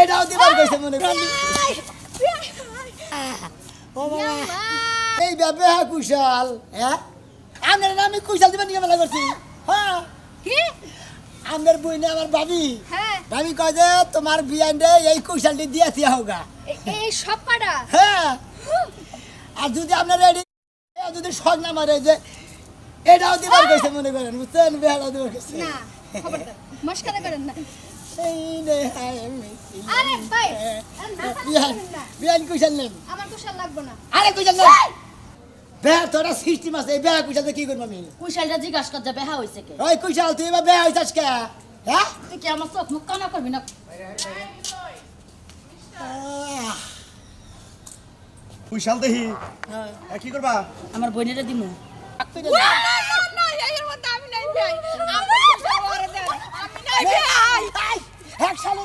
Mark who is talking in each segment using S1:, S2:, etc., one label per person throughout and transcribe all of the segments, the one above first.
S1: এটাও দিবার কইছে মনে করি। ও বাবা। এই ব্যাপে হ্যাঁ কুশাল। হ্যাঁ? আমার নামে কুশাল দিবেন নিয়ে মেলা করছি। হ্যাঁ।
S2: কি?
S1: আমার বই না আমার ভাবি।
S2: হ্যাঁ।
S1: ভাবি কয় যে তোমার বিয়ান্ডে এই কুশালটি দিয়ে দিয়া হোগা।
S2: এই সব পাড়া?
S1: হ্যাঁ। আর যদি আপনার রেডি যদি শখ না মারে যে এটাও দিবার কইছে মনে করেন বুঝছেন? বেহালাও দিবার কইছে
S2: না খবরদার। মস্কারা করেন না।
S1: এই নে হায় মিছি।
S2: আরে ভাই
S1: হ্যাঁ।
S2: না
S1: বিয়ান বিয়ান কুশাল নেন
S2: আমার কুশাল লাগবে না
S1: আরে কুশাল নেন বেয়া তোরা সিস্টেম আছে এই বেয়া কুশাল কি করব আমি
S3: কুশালটা জিজ্ঞাসা করছে বেহা হয়েছে কে
S1: ওই কুশাল তুই এবার কে হ্যাঁ
S3: তুই কি আমার চোখ মুখ কানা করবি না
S4: কুশাল দেহি এ, কি করবা
S3: আমার বোনেরা দিমু
S1: তুই নে।
S2: না না না না এর মধ্যে আমি নাই ভাই কুশাল ওরে দেন আমি নাই ভাই
S1: এক সালে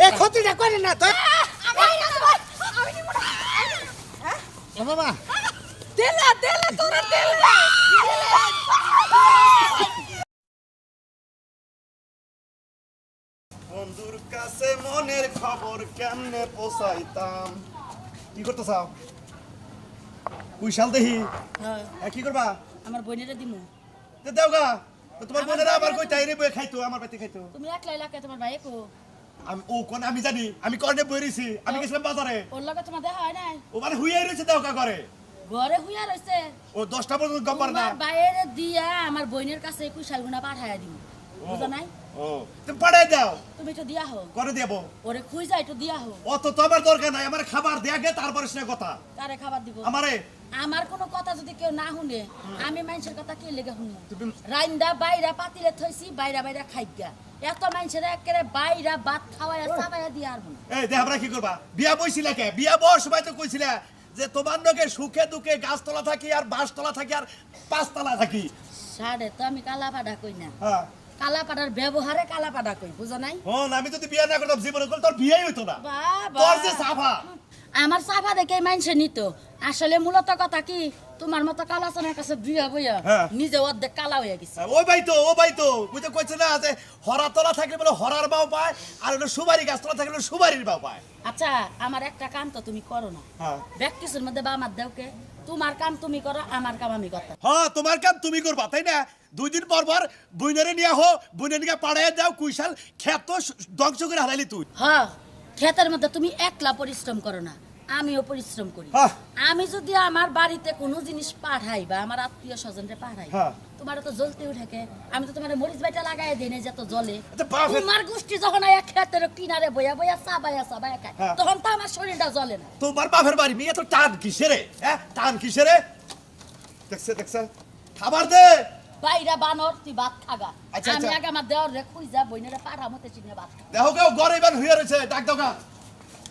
S1: এ ক্ষতিটা করে না। তো বাবা
S2: দেলা দেলা তোরা দেলা।
S4: বন্ধুর কাছে মনের খবর কেমনে কি করতে চাও দেহি? এ, কি করবা?
S3: আমার বোনেরা দিমু।
S4: দে দেও গা। তো তোমার বোনেরা আবার কই টাইরে বই খাইতো আমার পেটে খাইতো।
S3: তুমি একলা এলাকায় তোমার ভাই কো
S4: আমি ও কোন আমি জানি। আমি কর্নে বই রইছি। আমি গেছিলাম বাজারে।
S3: ওর লগে তোমার দেখা হয় নাই?
S4: ও মানে হুইয়াই রইছে দেও গা করে
S3: ঘরে হুইয়া রইছে।
S4: ও দশটা পর্যন্ত গম পারে না?
S3: বাইরে দিয়া আমার বোনের কাছে কুশাল গুনা পাঠাইয়া দিমু। বুঝো নাই?
S4: ও। তুমি পাঠাই দাও।
S3: তুমি তো দিয়া হো
S4: করে দেবো
S3: ওরে খুঁজ যাই তো দিয়া হো
S4: অত তো আমার দরকার নাই আমার খাবার দেয়া গে তারপরে সে কথা।
S3: কারে খাবার দিব?
S4: আমারে।
S3: আমার কোনো কথা যদি কেউ না শুনে আমি মানুষের কথা কি লেগে
S4: তুমি-
S3: রাইন্দা বাইরা পাতিলে থইছি বাইরা বাইরা খাইগা। এত মানুষের একেবারে বাইরা ভাত খাওয়াইয়া চাবাইয়া দিয়ে আর
S4: এই দেহাবরা কি করবা? বিয়া বইছিলে কে? বিয়া বর সময় তো কইছিলে যে তোমার লোকে সুখে দুঃখে গাছতলা থাকি আর বাঁশতলা থাকি আর পাঁচতলা থাকি।
S3: সাড়ে তো আমি কালাপাড়া কই না।
S4: হ্যাঁ।
S3: কালাপাড়ার ব্যবহারে কালাপাড়া কই বুঝো নাই?
S4: হন আমি যদি বিয়া না করতাম জীবনে করলে তোর বিয়েই হইতো না।
S3: বাবা।
S4: তোর যে সাফা
S3: আমার চাফা দেখে মানুষে নিত। আসলে মূলত কথা কি তোমার মতো কালাচনের কাছে বিয়া বইয়া
S4: হ্যাঁ।
S3: নিজে অর্ধেক কালা হইয়া গেছে।
S4: ওই ভাই তো ও ভাই তো বুঝতে তো কইছে না যে হরা তলা থাকলে বলে হরার বাও পায় আর হলো সুবারি গাছতলা থাকলে সুবারির বাও পায়।
S3: আচ্ছা আমার একটা কাম তো তুমি করো না।
S4: হ্যাঁ।
S3: ব্যক্তিসের মধ্যে বা আমার দেওকে তোমার কাম তুমি করো আমার কাম আমি করতাম।
S4: হ্যাঁ তোমার কাম তুমি করবা তাই না? দুই দিন পর পর বুইনারে নিয়ে হো বুইনারে নিয়ে পাড়ায় যাও কুইশাল ক্ষেত ধ্বংস করে হারাইলি তুই।
S3: হ্যাঁ ক্ষেতের মধ্যে তুমি একলা পরিশ্রম করো না আমিও পরিশ্রম করি।
S4: হ্যাঁ।
S3: আমি যদি আমার বাড়িতে কোনো জিনিস পাঠাই বা আমার আত্মীয় স্বজনরে পাঠাই
S4: হ্যাঁ।
S3: তোমার তো জ্বলতে উঠে আমি তো তোমার মরিচ বাইটা লাগাই দিই না যত জলে
S4: আচ্ছা,
S3: তোমার গোষ্ঠী যখন আয়া ক্ষেতের কিনারে বইয়া বইয়া চাবাইয়া চাবাইয়া খায়
S4: হ্যাঁ।
S3: তখন তো আমার শরীরটা জ্বলে না।
S4: তোমার বাপের বাড়ি মেয়ে তো টান কিসেরে হ্যাঁ? টান কিসেরে? দেখছে দেখছে। খাবার দে!
S3: বাইরা বানর তুই ভাত খাগা।
S4: আচ্ছা,
S3: আমি
S4: আচ্ছা।
S3: আগে আমার দেওয়ার রে খুঁজা বইনেরা পাঠা মতে চিনে ভাত খা
S4: দেখো কেউ গড়ে এবার রয়েছে ডাক দাও গা।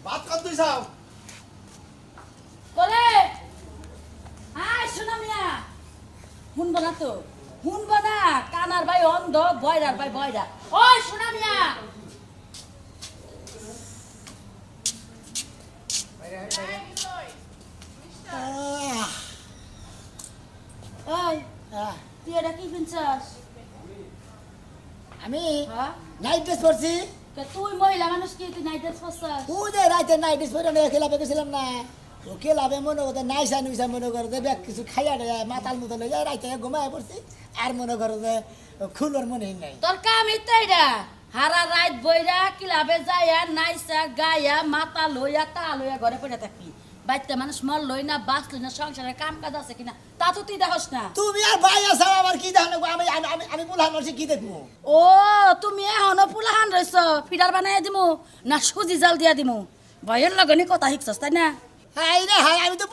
S4: ভাত খান তুই যাও।
S3: করে আয় শোনা মিয়া। শুনব না তো। শুনব না। কানার ভাই অন্ধ বয়রার ভাই বয়রা। ওই শোনা মিয়া।
S1: আহ,
S3: তুই এটা কি কিনছস?
S1: আমি
S3: হ্যাঁ?
S1: নাইট ড্রেস পরছি।
S3: তুই মহিলা মানুষ কি তুই নাইট ড্রেস পরছস?
S1: তুই যে রাইতে নাইট ড্রেস পরে আমি খেলাবে গেছিলাম না। ও খেলাবে মনে করতে নাইসা নুইসা মনে করে যে ব্যাগ কিছু খাইয়া দেয় মাতাল মতো লই যায় রাইতে ঘুমায় পড়ছি। আর মনে করো যে খুলোর মনে নাই।
S3: তোর কাম ইত্যাইরা হারা রাত বইরা কিলাবে যাইয়া নাইসা গায়া মাথা লইয়া তা লইয়া ঘরে পড়ে থাকবি। বাইতে মানুষ মর লই না বাস লই না সংসারে কাম কাজ আছে কিনা তা তো তুই দেখস না।
S1: তুমি আর ভাই আছে আমার কি দেখো আমি আমি আমি পুলহান রয়েছি কি দেখব?
S3: ও তুমি এখনও পুলহান রয়েছ ফিডার বানাই দিমু না সুজি জাল দিয়া দিমু? ভয়ের লগনি কথা শিখছস তাই না?
S1: হাই রে হাই আমি তো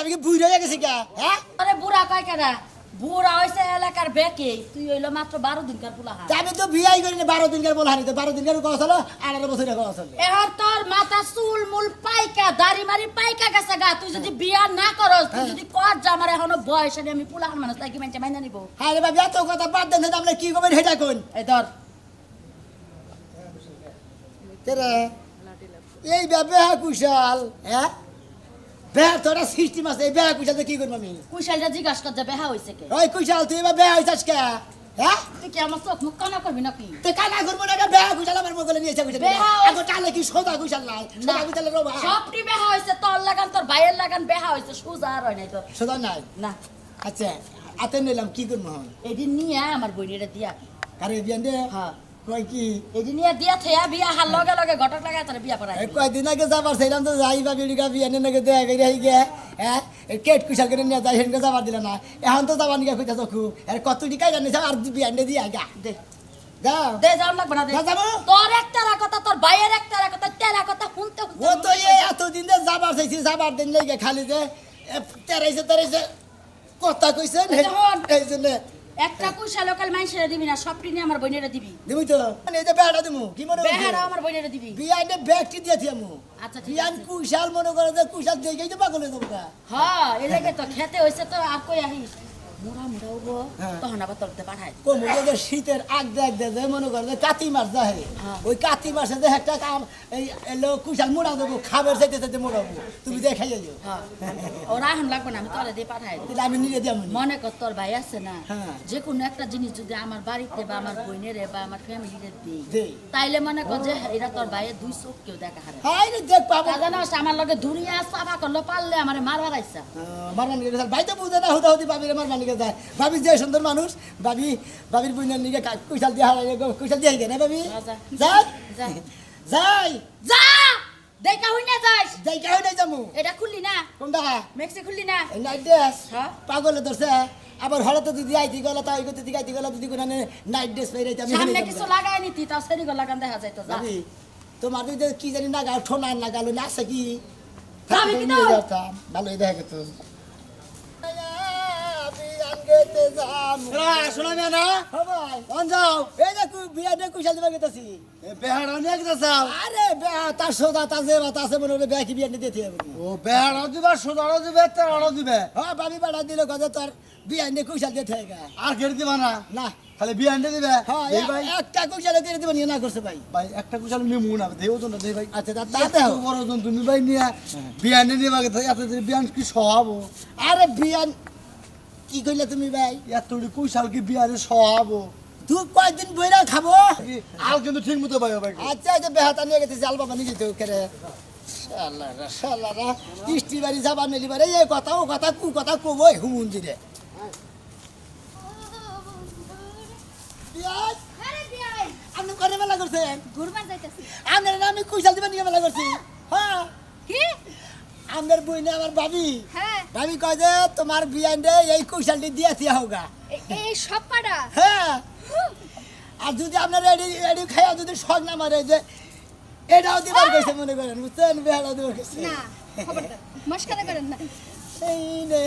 S1: আমি কি বুড়ি হয়ে গেছি গা হ্যাঁ?
S3: আরে বুড়া কয় কেডা বুড়া হয়েছে এলাকার বেকে। তুই হইল মাত্র বারো দিনকার পুলা হাত।
S1: আমি তো বিয়াই করি না বারো দিনকার বলা হানি তো বারো দিনকার কথা হলো আঠারো বছরের কথা হলো।
S3: এবার তোর মাথা চুল মুল পাইকা দাড়ি মারি পাইকা গেছে গা। তুই যদি বিয়া না করস তুই যদি কর যা আমার এখনও বয়স হয়নি, আমি পুলাহান মানুষ তাই কি মানছে মাইনা নিব?
S1: হ্যাঁ বাবু এত কথা বাদ দেন আমরা কি করবেন সেটা কোন
S3: এই ধর।
S1: এই বে বেহা কুশাল হ্যাঁ? বেহা তোরা সিস্টেম আছে এই বেহা কুশাল কি করব আমি?
S3: কুশালটা জিজ্ঞাসা কর যে বেহা হয়েছে কে?
S1: ওই কুশাল তুই এবার বেহা হইতাস কে? হ্যাঁ?
S3: তুই কি আমার চোখ মুখ কানা করবি নাকি?
S1: তুই কানা করব না বেহা কুশাল আমার মোগলে নিয়েছে কুশাল এখন কি সোজা কুশাল নাই? সোজা কুশালের রোবা
S3: সবটি বেহা হয়েছে তোর লাগান তোর ভাইয়ের লাগান বেহা হয়েছে সোজা আর হয় নাই তোর।
S1: সোজা নাই?
S3: না।
S1: আচ্ছা আতে নিলাম কি করব
S3: এদিন নিয়ে আমার বইনেরা দিয়া
S1: আরে বিয়ান দে।
S3: হ্যাঁ।
S1: কয় কি?
S3: থেয়া বিয়া হার লগে লগে ঘটক লাগায় তোর বিয়া
S1: আগে যাবার সেইলাম তো যাই বা বিড়িকা বিয়ানে নাকি দেয়া গেলে হই গে হ্যাঁ এই কেট কুশাল করে নিয়ে যাই সেনকে যাবার দিলে না। এখন তো যাবার নিয়ে কইতা চকু। আর কত টিকা জানিস আর বিয়ানে দিয়া গা।
S3: দে।
S1: যাও
S3: দে যাও লাগবে না দে।
S1: না যাব?
S3: তোর একটা কথা তোর ভাইয়ের একটা কথা তেরা কথা শুনতে শুনতে
S1: ও তো এই এতদিন যে যাবার চাইছি যাবার দিন লেগে খালি যে এ, তেরাইছে তেরাইছে কথা কইছেন
S3: এই
S1: এই জন্য
S3: একটা পয়সা লোকাল মানুষেরা দিবি না সব টিনে আমার বইনেরা দিবি।
S1: দিবি তো। মানে এই যে বেড়া দিমু কি মনে
S3: হয়
S1: বেড়া
S3: আমার বইনেরা দিবি।
S1: বিয়ানে ব্যাগটি দিয়েছি আমু।
S3: আচ্ছা, ঠিক
S1: বিয়ান। কুশাল মনে করে যে কুশাল দেখেই তো পাগল হয়ে যাব।
S3: হ্যাঁ এ তো খেতে হইছে তো আর কই আহিস? মোড়া মোড়া উবো
S1: হ্যাঁ।
S3: তখন আবার তোরতে পাঠাই
S1: কমু যে শীতের আগ দেখ দে যে মনে করে যে কাতি মাস যায়
S3: হ্যাঁ।
S1: ওই কাতি মাসে যে একটা কাম এই এলো কুশাল মোড়া দেবো খাবার চাইতে চাইতে মোড়াবো তুমি দেখাই যাইও
S3: হ্যাঁ। ওরা এখন লাগবে না আমি তোরা দিয়ে পাঠাই দেব।
S1: তাহলে আমি নিজে দিয়ে
S3: মনে কর তোর ভাই আছে না। যে কোনো একটা জিনিস যদি আমার বাড়িতে বা আমার বোনেরে বা আমার ফ্যামিলিতে দিই তাইলে মনে কর যে এরা তোর ভাইয়ের দুই চোখ কেউ দেখা হারে
S1: হাই রে দেখ পাবো।
S3: তা আমার লগে দুনিয়া সাফা করল পারলে আমার মারবার আইসা।
S1: নিকে ভাই তো বুঝে না হুদা হুদি ভাবির মারমান নিকে যায়। ভাবি যে সুন্দর মানুষ ভাবি ভাবির বোনের নিকে কা- কুশাল দিয়ে হারাই কুশাল দিয়ে না ভাবি। যাই। যাই।
S3: যা! দেখা হই না যাস।
S1: যাই কাউ নাই যামু।
S3: এটা খুললি না?
S1: কোনটা?
S3: মেক্সি খুললি না?
S1: নাইট ড্রেস
S3: হ্যাঁ।
S1: পাগলে ধরছে। আবার হঠাৎ যদি আইতি গেল তাই করতে দিকে আইতি গেল যদি কোনো নাইট ড্রেস পরে আমি
S3: সামনে কিছু লাগাই নিতি তাও সেরি গো লাগান দেখা যা।
S1: তোমার কি জানি না গাও ঠোনা না গালো না আছে কি নিয়ে
S3: দাও?
S1: যেতাম। ভালোই দেখে তো
S4: শোনা মেয়ে না?
S1: অন যাও। এই বিয়া
S4: বেহাড়া নিয়ে গেছে
S1: আরে তার সোদা তার যে বাতা আছে মনে হলে কি বিয়া নিতে দিতে
S4: ও বেহাড়া দিবে সোদাড়া দিবে তেরাড়া দিবে।
S1: হ্যাঁ বাবি বাড়া দিল কথা তোর বিয়া নিয়ে কুশাল দিয়ে থেকে
S4: আর কেটে দিবা না?
S1: না।
S4: খালি বিয়ে আনতে দিবে?
S1: হ্যাঁ
S4: ভাই।
S1: একটা কুশাল দিয়ে দিবেন না করছে ভাই।
S4: ভাই একটা কুশাল নিমু না দেও তো না দেই ভাই।
S1: আচ্ছা তা তাতে।
S4: বড় তুমি ভাই নিয়ে বিয়ে আনতে দিবা এত বিয়ান কি সহাবো
S1: আরে বিয়ান কি কইলে তুমি ভাই?
S4: এত কুশাল কি বিয়ারে সহাবো
S1: তুই কয়দিন বইরা খাব?
S4: আর কিন্তু ঠিক মতো ভাই ভাই।
S1: আচ্ছা এই যে বেহাতা নিয়ে গেছে জাল বাবা নিয়ে যেতে শালারা শালারা ইষ্টি বাড়ি যাবা মেলি বাড়ি এই কথা ও কথা কু কথা কবই হুমুন দিলে।
S2: বিয়াই
S1: আপনি করে মেলা করছেন?
S2: ঘুরবার যাইতাছি।
S1: আপনার না আমি কুশাল দিবেন নিয়ে মেলা করছি। হ্যাঁ
S2: কি?
S1: আপনার বই না আমার ভাবি।
S2: হ্যাঁ।
S1: ভাবি কয় যে তোমার বিয়ান রে এই কৌশলটি দিয়ে দিয়া হোগা
S2: এই সব পাড়া?
S1: হ্যাঁ। আর যদি আপনার এডি এডি খাইয়া যদি শখ না মারে যে এটাও দিবার কইছে মনে করেন বুঝছেন? বেহালাও দিবার কইছে।
S2: না খবরদার মস্কারা করেন না।
S1: নে।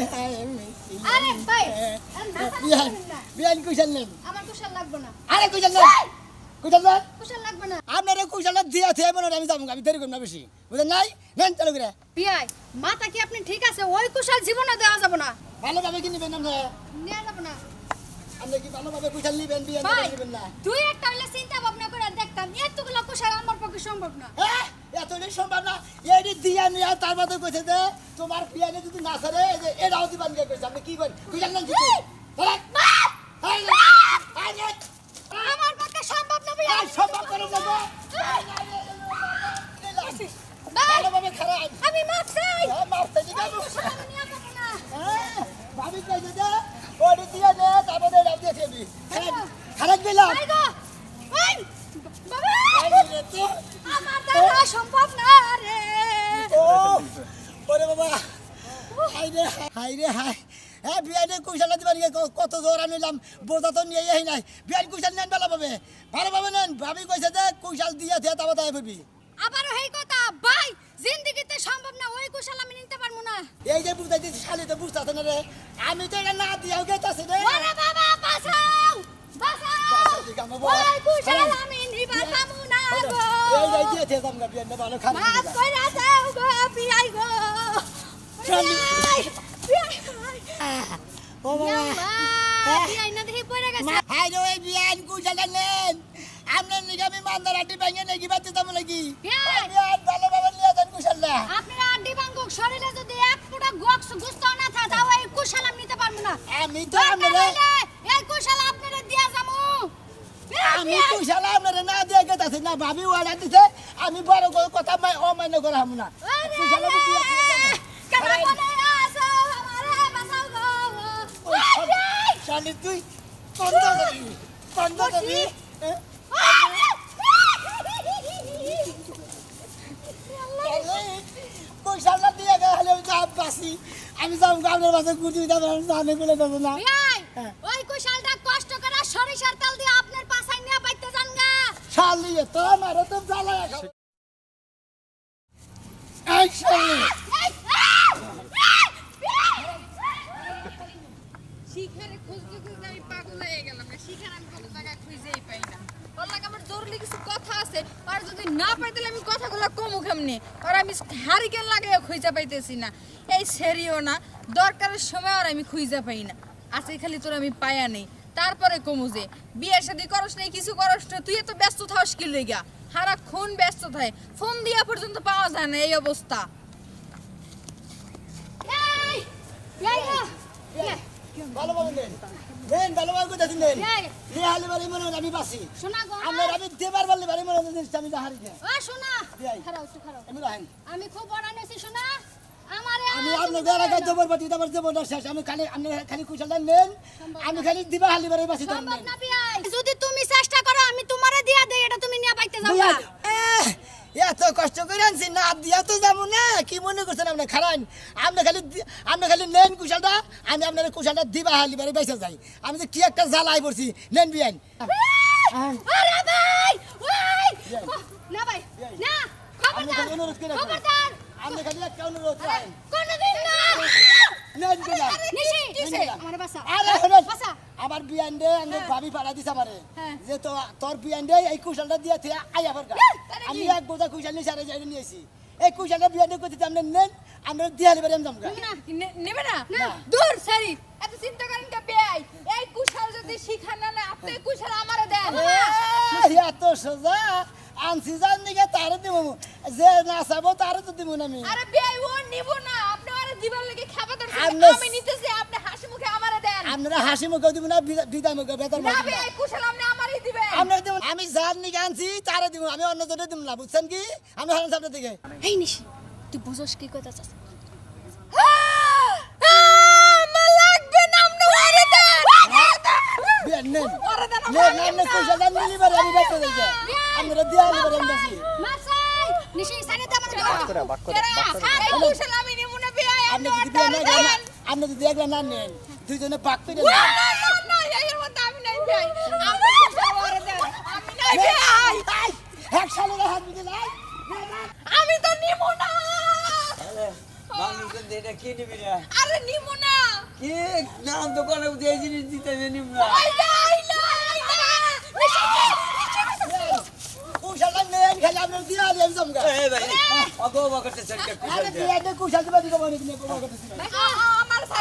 S2: আরে ভাই
S1: বিয়ান কুশাল নেন।
S2: আমার কুশাল লাগবে না।
S1: আরে কুশাল নেন। কুশাল নেন
S2: কুশাল লাগবে না।
S1: আপনার কুশাল দিয়া থেকে মনে আমি যাব আমি দেরি করব না বেশি। বুঝলেন নাই? নেন চালু করে
S2: বিয়াই মাথা কি আপনি ঠিক আছে? ওই কুশাল জীবনে দেওয়া যাবে না।
S1: ভালোভাবে কি নিবেন আপনার
S2: নেওয়া যাবে না।
S1: আপনি কি ভালোভাবে কুশাল নিবেন বিয়ান
S2: ভাই
S1: না?
S2: তুই একটা হইলে চিন্তা ভাবনা করে দেখতাম এতগুলো কুশাল আমার পক্ষে সম্ভব না।
S1: এতটাই সম্ভব না। এডি দিয়া নিয়ে তার মধ্যে কইছে যে তোমার বিয়ানে যদি না সারে এটাও দিবান গিয়ে কইছে। আপনি কি করেন? কুশাল জিতু হ্যাঁ হ্যাঁ হ্যাঁ
S2: আমার পক্ষে সম্ভব না বিয়াই
S1: এই সম্ভব করে দেবো
S2: ভাই
S1: ভালোভাবে খারাপ
S2: আমি মাপ চাই।
S1: হ্যাঁ
S2: যাব না।
S1: হ্যাঁ ভাবি কইছে যে ওডি দিয়া নে তারপরে রাত দিয়ে খেবি খারাপ দিলাম
S2: আমার দ্বারা সম্ভব না রে।
S1: ও ওরে বাবা। হাই রে হাই রে হাই। হ্যাঁ বিয়াইনে কুইশালা দিবার গিয়ে কত জোর আনিলাম বোঝা তো নিয়ে আহি নাই। বিয়াইন কুইশাল নেন বেলা পাবে ভালো পাবে নেন। ভাবি কইছে যে কুইশাল দিয়ে দিয়ে তাবা তাই ভাবি।
S2: আবারও হেই কথা ভাই জিন্দিগিতে সম্ভব না ওই কুশাল আমি নিতে পারব না।
S1: এই যে বুঝাইছি শালি তো বুঝতাছ না রে। আমি তো এটা না দিয়াও গেতাছি রে। ওরে বাবা বাঁচাও বাঁচাও। ওই কুশাল
S2: হ্যাঁ। আমি নিবা হ্যাঁ। পাবো না
S1: হ্যাঁ।
S2: গো। এই
S1: যে দিয়ে
S2: দিয়ে দাম গা বিয়ান ভালো খানা।
S1: মাফ কইরা দাও গো পিআই গো। নেন আপনার নিকে আমি মান্দার আটি ভেঙে নাকি? বাচ্চা
S2: বিয়াই।
S1: বিয়ান ভালো বাবা নিয়ে যান কুশালা
S2: আপনারা আড্ডি বাঙ্গুক শরীরে যদি এক ফুটা গক্স গুস্ত না থাকে তাও এই কুশাল আমি নিতে পারব না।
S1: আমি তো আপনারে
S2: এই কুশাল আপনারা দিয়া বিয়াই,
S1: আমি। কুশালা আপনারে না দিয়ে গেতাছি না ভাবি অর্ডার দিছে আমি বড় কথা মাই অমান্য করা হাম না। কুশালা শালি তুই হ্যাঁ? দিয়ে গেলে আমি যাব বাসি। আমি যাব গানের বাসে গুটি যাব জানে বলে দেবো না। হ্যাঁ।
S2: ওই কুশালটা কষ্ট করে সরিষার তেল দিয়ে আপনার পাছায় নিয়ে বাইতে যান গা।
S1: শালি তো মারো তো জ্বালা এখন এই শালি
S2: শিখারে খুঁজতে খুঁজতে আমি পাগল হয়ে গেলাম শিখার আমি কোনো জায়গায় খুঁজেই পাই না। ওর লাগে আমার জরুরি কিছু কথা আছে। আর যদি না পাই তাহলে আমি কথাগুলো কমু কেমনে? আর আমি হারিকেন লাগে খুঁজে পাইতেছি না। এই সেরিও না দরকারের সময় আর আমি খুঁজে পাই না। আজকে খালি তোর আমি পায়া নেই। তারপরে কমু যে বিয়ের শাদী করস নাই কিছু করস না তুই এত ব্যস্ত থাকস কি লইগা? হারা খুন ব্যস্ত থাকে। ফোন দিয়া পর্যন্ত পাওয়া যায় না এই অবস্থা।
S1: ভালোভাবে নেন নেন ভালোভাবে কোথা দিন নেন
S2: এই।
S1: হালি বাড়ি মনে আমি বাসি
S2: শোনা গো
S1: আমার আমি দেবার বাড়ি বাড়ি মনে হয় আমি হারি দেয়
S2: ও শোনা।
S1: এই।
S2: খারাপ একটু
S1: আমি রাহেন
S2: আমি খুব বড় নেছি শোনা। আমারে
S1: আমি
S2: আর
S1: আপনার
S2: তুমি
S1: এলাকায়
S2: বলো না।
S1: দেবর বাটি দেবার দেবর শেষ। আমি খালি আপনি খালি কুশলটা নেন। আমি খালি দিবা হালি বাড়ি বাসি
S2: যদি তুমি চেষ্টা করো আমি তোমারে দিয়া দেই এটা তুমি নিয়ে পাইতে যাও না
S1: এত কষ্ট করে আনছি না দিয়া তো যাব না কি মনে করছেন আপনি? খারান আপনি খালি আপনি খালি নেন কুশালটা আমি আপনার কুশালটা দিবা হালি বাড়ি বেঁচে যাই। আমি তো কি একটা জ্বালাই পড়ছি নেন বিয়ান।
S2: আরে ভাই ওই
S1: বিয়াই।
S2: না ভাই না
S1: আমি
S2: খবরদার
S1: খালি অনুরোধ করে রাখলাম।
S2: খবরদার
S1: আপনি খালি একটা অনুরোধ
S2: কোনদিন না?
S1: নেন কুশাল
S2: নিশি
S1: নিশি।
S2: বাসা।
S1: আরে
S2: বাসা।
S1: আমার বিয়ান দে আমি ভাবি পাড়া দিছে আমারে।
S2: হ্যাঁ।
S1: যে তো তোর বিয়ান দে এই কুশলটা দিয়ে তুই আই আবার গা।
S2: তাহলে কি?
S1: আমি এক বোঝা কুশল নিয়ে সারা যাই নিয়েছি এই কুশলটা বিয়ান দে করতে আপনি নেন আমরা দিয়ালি বাড়ি আমি
S2: না নেবে না। দূর সারি। এত চিন্তা করেন কে বেয়াই? এই কুশাল যদি শিখা না না আপনি কুশাল আমারে দেন।
S1: এই এত সোজা। আনছি জান দিকে তারে দিব যে না চাবো তারে তো দিব না আমি।
S2: আরে বেয়াই ও নিব না। আপনি আরে দিবার লাগি খাবা ধরছেন।
S1: আমরা-
S2: আমি নিতেছি আপনি হাসি মুখে আমারে দেন
S1: আপনারা হাসি মুখে দিব না বিদা- বিদায় মুখে বেতন আমি যার নিকে আনছি তারে দিব আমি অন্য জনে দিব না বুঝছেন কি? আমি হারান সামনে দিকে।
S2: এই নিশি তুই বুঝোস কি কথা চাস আমার আপনি নিশি তো আমার
S1: যদি বিয়ে না আপনি যদি একলা না নেন দুইজনে ভাগ করে
S2: আমি তো নিব না।
S5: মানুষজন এটা কি নিবি না
S2: আরে নিব না।
S5: কি? নাম দোকানে এই জিনিস দিতে নিব না। কুশল দে
S1: বিয়ানে কুশল দিবা দিকে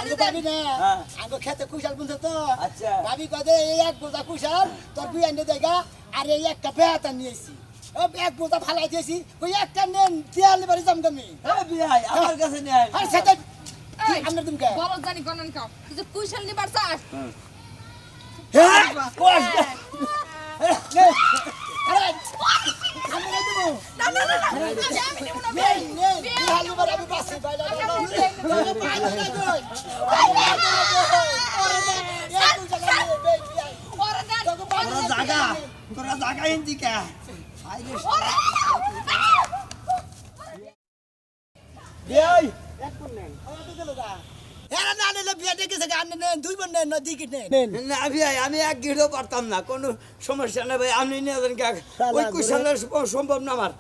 S2: আমার
S1: ভাবি না।
S5: হ্যাঁ।
S1: খেতে কুশল তো।
S5: আচ্ছা।
S1: ভাবি কদে এই এক বোঝা কুশল তোর দেখা আর এই একটা বেহাতা নিয়েছি ও এক বোঝা ফালাই দিয়েছি ওই একটা নেন দিয়ালি বাড়ি জমগা আমি
S5: আমার কাছে নেই
S1: আর সেটা
S2: এই,
S1: তুমি কে?
S2: বলো জানি কোনন কাও তুই যে কুশল নিবার চাস
S1: হ্যাঁ? কোশ আরে আমি না
S2: না না
S1: নেন নেন
S5: জাগা তোরা জাগা হিন্দি কে আইলে
S1: বিয়াই এরা না নিলে বিয়া ডেকেছে আপনি নেন দুই বোন নেন নদী কি নেন।
S5: না ভাই আমি এক পারতাম না কোনো সমস্যা না ভাই আপনি নিয়ে যাবেন কে? ওই কুশলের সম্ভব না আমার।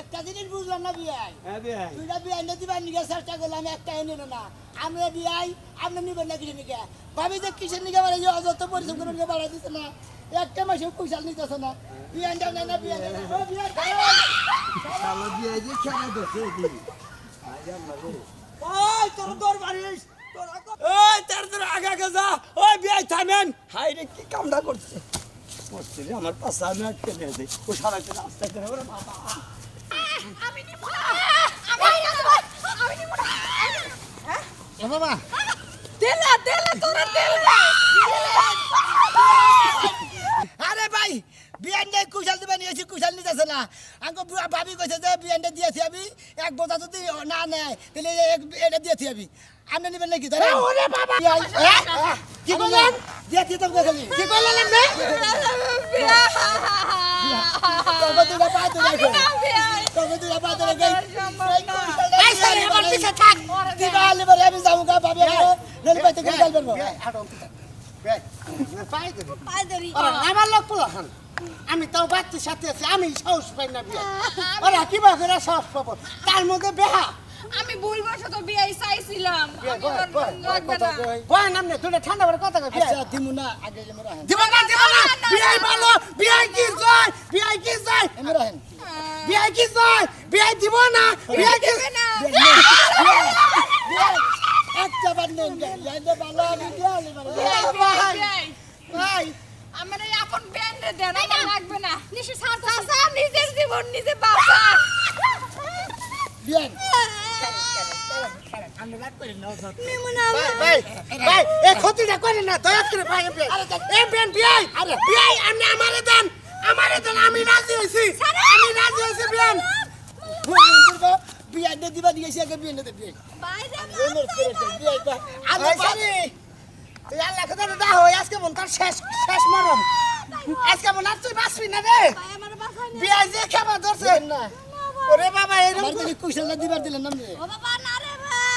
S1: একটা জিনিস বুঝলাম না বিয়াই
S5: হ্যাঁ
S1: দুইটা বিয়াই নিয়ে দিবার নিকে চেষ্টা করলাম একটা নিল না। আমরা বিয়াই আপনি নিবেন না কিছু নিকে ভাবি যে কিসের নিকে বাড়াই অযত পরিশ্রম করে নিকে বাড়াই দিচ্ছে না। একটা মাসে কুশাল নিতেছে না। বিয়ান দাও না বিয়ান দাও না ও বিয়ান দাও
S5: শালা বিয়ে যে খেলা দেখে ওই তোর দর বাড়িস ওই তার তোর আগা আগে ওই বিয়ে থামেন। হাই রে কি কামটা করছে? করছে রে আমার পাশে আমি আটকে নিয়ে ও সারা একটা রাস্তা করে ওরে বাবা?
S2: আমি আমি আমি
S1: ও
S2: তেলা তেলা তোরা তেলা।
S1: আরে ভাই বিয়ানটা কুশাল দিবা নিয়েছি কুশাল নিতেছে না। আঙ্ক বুড়া ভাবি কইছে যে বিয়ানটা দিয়েছি আমি এক বোঝা যদি না নেয় তাহলে এক- এটা দিয়েছি আমি। আপনি নেবেন নাকি ধরে ওরে বাবা! কি বললেন? দিয়েছি তো দেখলি? কি বললেন আপনি তবে পা ধরে রাখো তবে পা ধরে গাই এই সারে আমার পিছে থাক। দিবা আলে আমি যাব গা ভাবি নলে বাইতে করে গাল করব
S6: আমার লোক পোলাখান আমি তাও বাচ্চার সাথে আছি আমি সাহস পাই না বিয়ে। ওরা কিবা করে সাহস পাবো? তার মধ্যে বেহা।
S2: আমি ভুলবশত বিয়ে চাইছিলাম। কয়। নাম না
S6: কয় তুই ঠান্ডা করে কথা কই বিয়ে।
S1: আচ্ছা দিমু না আগে হেন
S6: দিব না দিমু না বিয়ে ভালো বিয়ে কি জয় বিয়ে কি চাই
S1: আমরা হেন
S6: বিয়ে কি চাই বিয়ে দিব না বিয়ে কি
S2: দেবে না
S1: একটা বার নেন যাইতে ভালো আমি দিয়ালি মানে
S6: ভাই
S2: বিয়াই,
S6: ভাই
S2: আমার এই আপন ব্যান্ডে দেন আমার লাগবে না নিশে ছাড় চাচা নিজের জীবন নিজে বাঁচা
S1: বিয়ান
S6: ভাই ভাই এই ক্ষতিটা করে না দয়া করে ভাই এই বেন বিয়ে আরে বিয়ে আপনি আমারে দেন আমারে দেন আমি রাজি হইছি আমি রাজি হইছি বিয়ান
S1: বিয়ান দে দিবা দিয়েছি আগে বিয়ান দে বিয়ান
S2: বাইরে
S1: এমন করে বিয়ান বা
S6: আমি পারি তুই আল্লাহ কথা দা হই আজকে মন তার শেষ শেষ মরম আজকে মন আর তুই বাঁচবি না রে
S2: আমার
S6: যে খাবার ধরছে
S1: না
S6: ওরে বাবা এরকম
S1: কুশলটা দিবার দিলেন না
S2: ও বাবা না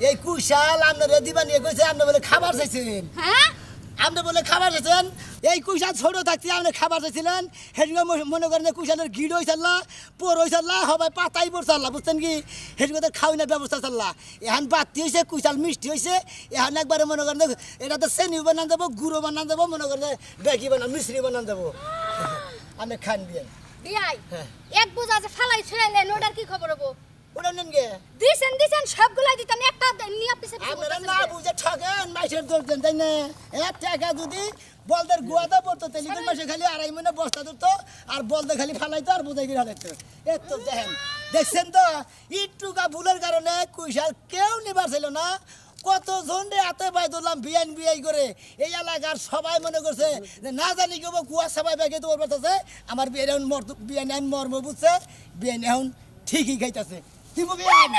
S1: এই কুশাল আপনারা দিবা নিয়ে কইছে আপনি বলে খাবার চাইছেন
S2: হ্যাঁ?
S1: আপনি বলে খাবার চাইছেন এই কুশাল ছোট থাকতে আপনি খাবার চাইছিলেন। সেদিকে মনে করেন কুশালের গিড হয়ে চাল্লা পোর হয়ে চাল্লা সবাই পাতাই পর চাল্লা বুঝছেন কি? সেদিকে তো খাওয়ানোর ব্যবস্থা চাল্লা। এখন বাতি হয়েছে কুশাল মিষ্টি হয়েছে এখন একবারে মনে করেন এটা তো চেনি বানান দেবো গুঁড়ো বানান দেবো মনে করেন বেকি বানান মিশ্রি বানান দেবো। আপনি খান দিয়ে। হ্যাঁ।
S7: এক বোঝা যে ফালাই ছুড়াইলেন ওটার কি খবর হব?
S1: নেন গে।
S7: দিছেন দিছেন সবগুলাই দিতাম একটা নিয়ে পিছে
S1: আপনারা না বুঝে ঠকেন মাসের দোষ দেন তাই না। এক টাকা যদি বলদের গুয়াতে পড়তো তেলিকের মাসে খালি আড়াই মনে বস্তা ধরতো আর বলদে খালি ফালাইতো আর বোঝাই গিয়ে হালাইতো এত তো দেখেন দেখছেন তো? ইটুকা ভুলের কারণে কুইশাল কেউ নিবার ছিল না। কত রে হাতে পাই ধরলাম বিয়ান বিয়াই করে? এই এলাকার সবাই মনে করছে যে না জানি কেউ কুয়া সবাই ব্যাগে তো বলতেছে আমার বিয়ান এখন মর বিয়ান এখন মর্ম বুঝছে বিয়ান এখন ঠিকই খাইতেছে। দিব বিয়ান